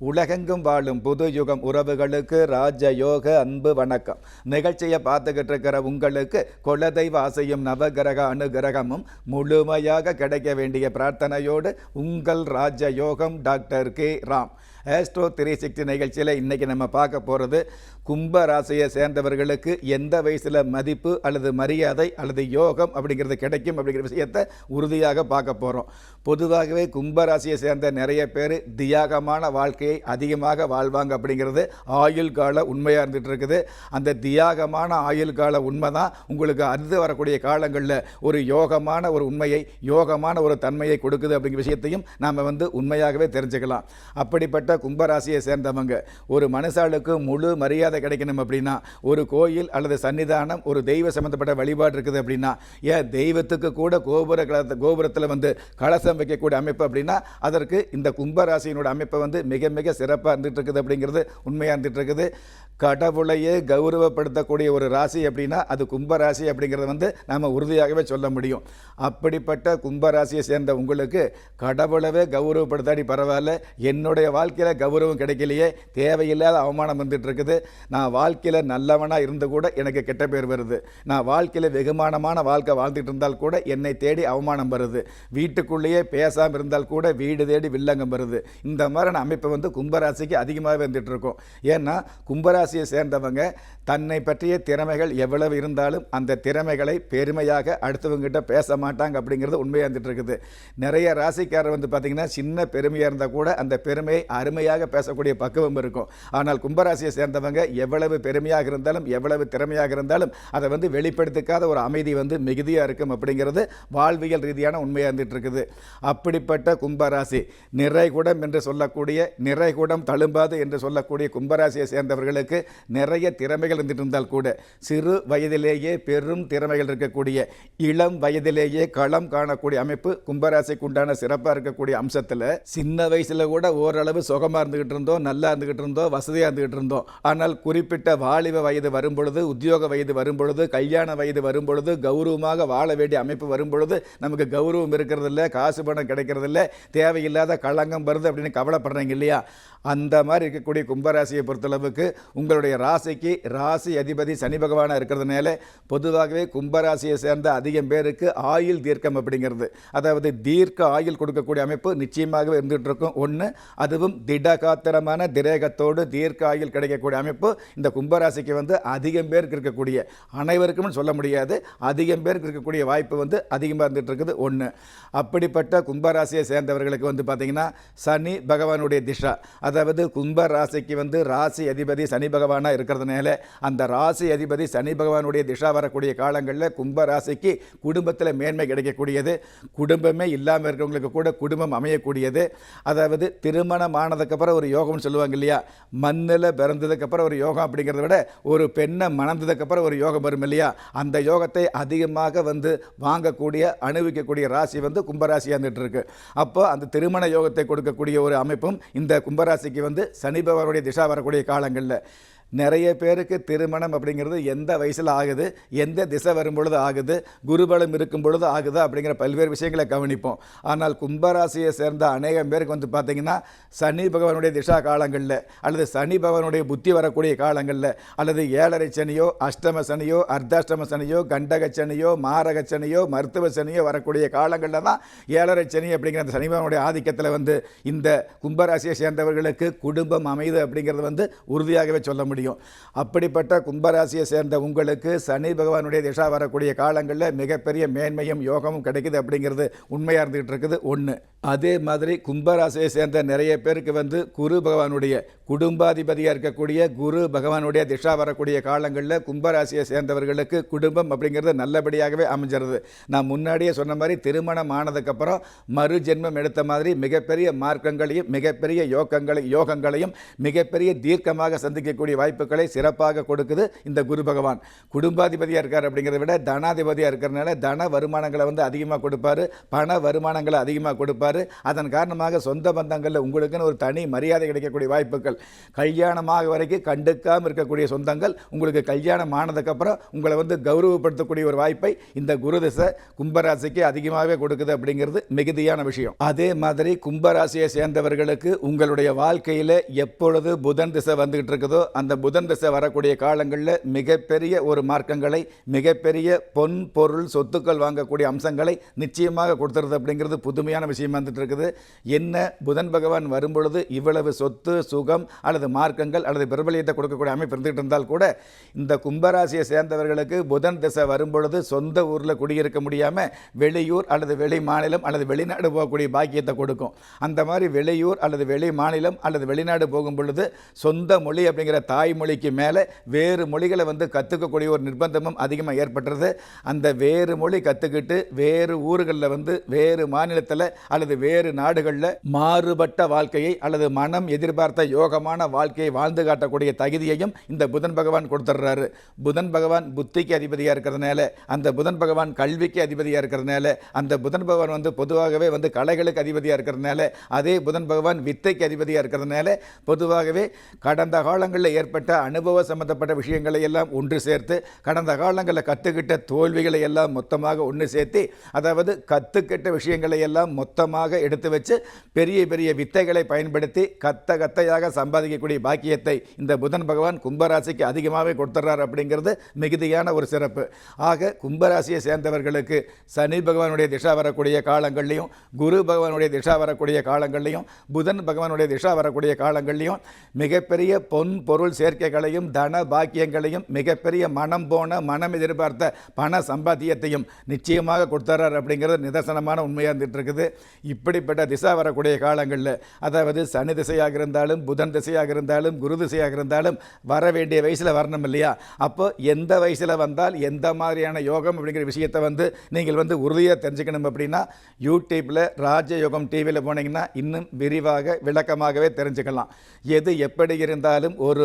உலகெங்கும் வாழும் புது யுகம் உறவுகளுக்கு ராஜயோக அன்பு வணக்கம். நிகழ்ச்சியை பார்த்துக்கிட்டு இருக்கிற உங்களுக்கு குலதெய்வ ஆசையும் நவகிரக அனுகிரகமும் முழுமையாக கிடைக்க வேண்டிய பிரார்த்தனையோடு உங்கள் ராஜயோகம் doctor K. Ram. Astro three sixty நிகழ்ச்சியில் இன்றைக்கி நம்ம பார்க்க போகிறது கும்ப ராசியை சேர்ந்தவர்களுக்கு எந்த வயசில் மதிப்பு அல்லது மரியாதை அல்லது யோகம் அப்படிங்கிறது கிடைக்கும் அப்படிங்கிற விஷயத்தை உறுதியாக பார்க்க போகிறோம் பொதுவாகவே கும்ப ராசியை சேர்ந்த நிறைய பேர் தியாகமான வாழ்க்கையை அதிகமாக வாழ்வாங்க அப்படிங்கிறது ஆயுள் கால உண்மையாக இருந்துகிட்டு இருக்குது. அந்த தியாகமான ஆயுள் கால உண்மை தான் உங்களுக்கு அடுத்து வரக்கூடிய காலங்களில் ஒரு யோகமான ஒரு உண்மையை யோகமான ஒரு தன்மையை கொடுக்குது அப்படிங்கிற விஷயத்தையும் நாம் வந்து உண்மையாகவே தெரிஞ்சுக்கலாம். அப்படிப்பட்ட கும்பராசியை சேர்ந்தவங்க ஒரு மனுஷாளுக்கு முழு மரியாதை கிடைக்கணும் அப்படின்னா ஒரு கோயில் அல்லது சன்னிதானம் ஒரு தெய்வ சம்மந்தப்பட்ட வழிபாடு இருக்குது அப்படின்னா ஏன் தெய்வத்துக்கு கூட கோபுர கோபுரத்தில் வந்து கலசம் வைக்கக்கூடிய அமைப்பு அப்படின்னா அதற்கு இந்த கும்பராசியினோட அமைப்பை வந்து மிக மிக சிறப்பாக இருந்துட்டு இருக்குது அப்படிங்கிறது உண்மையாக இருந்துட்டு இருக்குது கடவுளையே கௌரவப்படுத்தக்கூடிய ஒரு ராசி அப்படின்னா அது கும்பராசி அப்படிங்கிறத வந்து நாம் உறுதியாகவே சொல்ல முடியும். அப்படிப்பட்ட கும்பராசியை சேர்ந்த உங்களுக்கு கடவுளவே கௌரவப்படுத்தாடி பரவாயில்ல. என்னுடைய வாழ்க்கையில் கௌரவம் கிடைக்கலையே. தேவையில்லாத அவமானம் வந்துட்டு இருக்குது நான் வாழ்க்கையில் நல்லவனாக இருந்து கூட எனக்கு கெட்ட பேர் வருது. நான் வாழ்க்கையில் வெகுமானமான வாழ்க்கை வாழ்ந்துட்டு இருந்தால் கூட என்னை தேடி அவமானம் வருது. வீட்டுக்குள்ளேயே பேசாமல் இருந்தால் கூட வீடு தேடி வில்லங்கம் வருது. இந்த மாதிரியான அமைப்பு வந்து கும்பராசிக்கு அதிகமாகவே வந்துட்டு இருக்கும். ஏன்னா கும்பராசியை சேர்ந்தவங்க தன்னை பற்றிய திறமைகள் எவ்வளவு இருந்தாலும் அந்த திறமைகளை பெருமையாக அடுத்தவங்ககிட்ட பேச மாட்டாங்க அப்படிங்கிறது உண்மையாக இருந்துட்டு இருக்குது. நிறைய ராசிக்காரர் வந்து பார்த்திங்கன்னா சின்ன பெருமையாக இருந்தால் கூட அந்த பெருமையை அருமையாக பேசக்கூடிய பக்குவம் இருக்கும். ஆனால் கும்பராசியை சேர்ந்தவங்க எவ்வளவு பெருமையாக இருந்தாலும் எவ்வளவு திறமையாக இருந்தாலும் அதை வந்து வெளிப்படுத்திக்காத ஒரு அமைதி வந்து மிகுதியாக இருக்கும் அப்படிங்கிறது வாழ்வியல் ரீதியான உண்மையாக இருந்துட்டு இருக்குது அப்படிப்பட்ட கும்பராசி நிறைகுடம் என்று சொல்லக்கூடிய நிறைகுடம் தழும்பாது என்று சொல்லக்கூடிய கும்பராசியை சேர்ந்தவர்களுக்கு நிறைய திறமைகள் இருந்துட்டு இருந்தால் கூட சிறு வயதிலேயே பெரும் திறமைகள் இருக்கக்கூடிய இளம் வயதிலேயே களம் காணக்கூடிய அமைப்பு கும்பராசிக்கு உண்டான சிறப்பாக இருக்கக்கூடிய அம்சத்தில் சின்ன வயசில் கூட ஓரளவு சுகமாக இருந்துகிட்டு இருந்தோம் நல்லா இருந்துகிட்டு இருந்தோம் வசதியாக இருந்துகிட்டு இருந்தோம். ஆனால் குறிப்பிட்ட வாலிப வயது வரும்பொழுது உத்தியோக வயது வரும்பொழுது கல்யாண வயது வரும்பொழுது கௌரவமாக வாழ வேண்டிய அமைப்பு வரும்பொழுது நமக்கு கௌரவம் இருக்கிறதில்ல காசு பணம் கிடைக்கிறதில்ல தேவையில்லாத களங்கம் வருது அப்படின்னு கவலைப்படுறீங்க இல்லையா? அந்த மாதிரி இருக்கக்கூடிய கும்பராசியை பொறுத்தளவுக்கு உங்களுடைய ராசிக்கு ராசி அதிபதி சனி பகவானாக இருக்கிறதுனால பொதுவாகவே கும்பராசியை சேர்ந்த அதிகம் பேருக்கு ஆயுள் தீர்க்கம் அப்படிங்கிறது. அதாவது தீர்க்க ஆயுள் கொடுக்கக்கூடிய அமைப்பு நிச்சயமாகவே இருந்துகிட்டு இருக்கும். ஒன்று அதுவும் திடகாத்திரமான திரேகத்தோடு தீர்க்க ஆயுள் கிடைக்கக்கூடிய அமைப்பு. இந்த கும்பராசிக்கு வந்து அதிகம் பேருக்கு இருக்கக்கூடிய அனைவருக்கும் சொல்ல முடியாது. அதிகம் பேருக்கு இருக்கக்கூடிய வாய்ப்பு வந்து அதிகமாக இருந்துகிட்டு இருக்குது. ஒன்று அப்படிப்பட்ட கும்பராசியை சேர்ந்தவர்களுக்கு வந்து பார்த்திங்கன்னா சனி பகவானுடைய திஷா அதாவது கும்ப ராசிக்கு வந்து ராசி அதிபதி சனி பகவானாக இருக்கிறதுனால அந்த ராசி அதிபதி சனி பகவானுடைய திஷா வரக்கூடிய காலங்களில் கும்ப ராசிக்கு குடும்பத்தில் மேன்மை கிடைக்கக்கூடியது. குடும்பமே இல்லாமல் இருக்கிறவங்களுக்கு கூட குடும்பம் அமையக்கூடியது. அதாவது திருமணம் ஆனதுக்கப்புறம் ஒரு யோகம்னு சொல்லுவாங்க இல்லையா? மண்ணில் பிறந்ததுக்கப்புறம் ஒரு யோகா அப்படிங்கிறத விட ஒரு பெண்ணை மணந்ததுக்கப்புறம் ஒரு யோகம் வரும் இல்லையா? அந்த யோகத்தை அதிகமாக வந்து வாங்கக்கூடிய அனுபவிக்கக்கூடிய ராசி வந்து கும்பராசியாக இருந்துட்டு இருக்கு. அப்போ அந்த திருமண யோகத்தை கொடுக்கக்கூடிய ஒரு அமைப்பும் இந்த கும்பராசிக்கு வந்து சனி பகவானுடைய திசா வரக்கூடிய காலங்களில். நிறைய பேருக்கு திருமணம் அப்படிங்கிறது எந்த வயசில் ஆகுது எந்த திசை வரும் பொழுது ஆகுது குருபலம் இருக்கும் பொழுது ஆகுது அப்படிங்கிற பல்வேறு விஷயங்களை கவனிப்போம். ஆனால் கும்பராசியை சேர்ந்த அநேகம் பேருக்கு வந்து பார்த்திங்கன்னா சனி பகவானுடைய திசா காலங்களில் அல்லது சனி பகவானுடைய புத்தி வரக்கூடிய காலங்களில் அல்லது ஏழரை சனியோ அஷ்டம சனியோ அர்த்தாஷ்டம சனியோ கண்டக சனியோ மாரக சனியோ மருத்துவ சனியோ வரக்கூடிய காலங்களில் தான் ஏழரை சனி அப்படிங்கிற அந்த சனி பகவானுடைய ஆதிக்கத்தில் வந்து இந்த கும்பராசியை சேர்ந்தவர்களுக்கு குடும்பம் அமைது அப்படிங்கிறது வந்து உறுதியாகவே சொல்ல முடியும். முடியும். அப்படிப்பட்ட கும்பராசியை சேர்ந்த உங்களுக்கு சனி பகவானுடைய திசா வரக்கூடிய காலங்களில் மிகப்பெரிய மேன்மையும் யோகமும் கிடைக்குது அப்படிங்கிறது உண்மையாக இருந்துகிட்டு இருக்குது. ஒன்று அதே மாதிரி கும்பராசியை சேர்ந்த நிறைய பேருக்கு வந்து குரு பகவானுடைய குடும்பாதிபதியாக இருக்கக்கூடிய குரு பகவானுடைய திசா வரக்கூடிய காலங்களில் கும்பராசியை சேர்ந்தவர்களுக்கு குடும்பம் அப்படிங்கிறது நல்லபடியாகவே அமைஞ்சிருது. நான் முன்னாடியே சொன்ன மாதிரி திருமணம் ஆனதுக்கப்புறம் மறு ஜென்மம் எடுத்த மாதிரி மிகப்பெரிய மார்க்கங்களையும் மிகப்பெரிய யோகங்களை யோகங்களையும் மிகப்பெரிய தீர்க்கமாக சந்திக்கக்கூடிய வாய்ப்புகளை சிறப்பாக கொடுக்குது இந்த குரு பகவான். குடும்பாதிபதியாக இருக்கார் அப்படிங்கிறத விட தனாதிபதியாக இருக்கிறனால தன வருமானங்களை வந்து அதிகமாக கொடுப்பாரு பண வருமானங்களை அதிகமாக கொடுப்பாரு. அதன் காரணமாக சொந்த பந்தங்களில் உங்களுக்குன்னு ஒரு தனி மரியாதை கிடைக்கக்கூடிய வாய்ப்புகள். கல்யாணமாக வரைக்கும் கண்டுக்காமல் இருக்கக்கூடிய சொந்தங்கள் உங்களுக்கு கல்யாணம் ஆனதுக்கப்புறம் உங்களை வந்து கௌரவப்படுத்தக்கூடிய ஒரு வாய்ப்பை இந்த குரு திசை கும்பராசிக்கு அதிகமாகவே கொடுக்குது அப்படிங்கிறது மிகுதியான விஷயம். அதே மாதிரி கும்பராசியை சேர்ந்தவர்களுக்கு உங்களுடைய வாழ்க்கையில் எப்பொழுது புதன் திசை வந்துகிட்டு இருக்குதோ அந்த புதன் திசை வரக்கூடிய காலங்களில் மிகப்பெரிய ஒரு மார்க்கங்களை மிகப்பெரிய பொன் பொருள் சொத்துக்கள் வாங்கக்கூடிய அம்சங்களை நிச்சயமாக கொடுத்துருது அப்படிங்கிறது புதுமையான விஷயம் வந்துட்டு இருக்குது. என்ன புதன் பகவான் வரும்பொழுது இவ்வளவு சொத்து சுகம் அல்லது மார்க்கங்கள் அல்லது பிரபலியத்தை கொடுக்கக்கூடிய அமைப்பு இருந்துகிட்டு இருந்தால் கூட இந்த கும்பராசியை சேர்ந்தவர்களுக்கு புதன் திசை வரும்பொழுது சொந்த ஊரில் குடியிருக்க முடியாமல் வெளியூர் அல்லது வெளி மாநிலம் அல்லது வெளிநாடு போகக்கூடிய பாக்கியத்தை கொடுக்கும். அந்த மாதிரி வெளியூர் அல்லது வெளி மாநிலம் அல்லது வெளிநாடு போகும் பொழுது சொந்த மொழி அப்படிங்கிற தாய் தாய்மொழிக்கு மேலே வேறு மொழிகளை வந்து கற்றுக்கக்கூடிய ஒரு நிர்பந்தமும் அதிகமாக ஏற்பட்டுறது. அந்த வேறு மொழி கற்றுக்கிட்டு வேறு ஊர்களில் வந்து வேறு மாநிலத்தில் அல்லது வேறு நாடுகளில் மாறுபட்ட வாழ்க்கையை அல்லது மனம் எதிர்பார்த்த யோகமான வாழ்க்கையை வாழ்ந்து காட்டக்கூடிய தகுதியையும் இந்த புதன் பகவான் கொடுத்துட்றாரு. புதன் பகவான் புத்திக்கு அதிபதியாக இருக்கிறதுனால அந்த புதன் பகவான் கல்விக்கு அதிபதியாக இருக்கிறதுனால அந்த புதன் பகவான் வந்து பொதுவாகவே வந்து கலைகளுக்கு அதிபதியாக இருக்கிறதுனால அதே புதன் பகவான் வித்தைக்கு அதிபதியாக இருக்கிறதுனால பொதுவாகவே கடந்த காலங்களில் ஏற்பட்ட அனுபவ சம்பந்தப்பட்ட விஷயங்களை எல்லாம் ஒன்று சேர்த்து கடந்த காலங்களில் கற்றுக்கிட்ட தோல்விகளை எல்லாம் மொத்தமாக ஒன்று சேர்த்து அதாவது கற்றுக்கிட்ட விஷயங்களை எல்லாம் மொத்தமாக எடுத்து வச்சு பெரிய பெரிய வித்தைகளை பயன்படுத்தி கத்த கத்தையாக சம்பாதிக்கக்கூடிய பாக்கியத்தை இந்த புதன் பகவான் கும்பராசிக்கு அதிகமாகவே கொடுத்துட்றார் அப்படிங்கிறது மிகுதியான ஒரு சிறப்பு. ஆக கும்பராசியை சேர்ந்தவர்களுக்கு சனி பகவானுடைய திசா வரக்கூடிய காலங்கள்லையும் குரு பகவானுடைய திசா வரக்கூடிய காலங்கள்லையும் புதன் பகவானுடைய திசா வரக்கூடிய காலங்கள்லையும் மிகப்பெரிய பொன் பொருள் சேர்க்கைகளையும் தன பாக்கியங்களையும் மிகப்பெரிய மனம் போன மனம் எதிர்பார்த்த பண சம்பாத்தியத்தையும் நிச்சயமாக கொடுத்துறார் அப்படிங்கிறது நிதர்சனமான உண்மையாக இருந்துட்டு இருக்குது இப்படிப்பட்ட திசா வரக்கூடிய காலங்களில் அதாவது சனி திசையாக இருந்தாலும் புதன் திசையாக இருந்தாலும் குரு திசையாக இருந்தாலும் வர வேண்டிய வயசில் வரணும் இல்லையா? அப்போ எந்த வயசில் வந்தால் எந்த மாதிரியான யோகம் அப்படிங்கிற விஷயத்தை வந்து நீங்கள் வந்து உறுதியாக தெரிஞ்சுக்கணும் அப்படின்னா யூடியூப்பில் ராஜயோகம் டிவியில் போனீங்கன்னா இன்னும் விரிவாக விளக்கமாகவே தெரிஞ்சுக்கலாம். எது எப்படி இருந்தாலும் ஒரு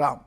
ராம்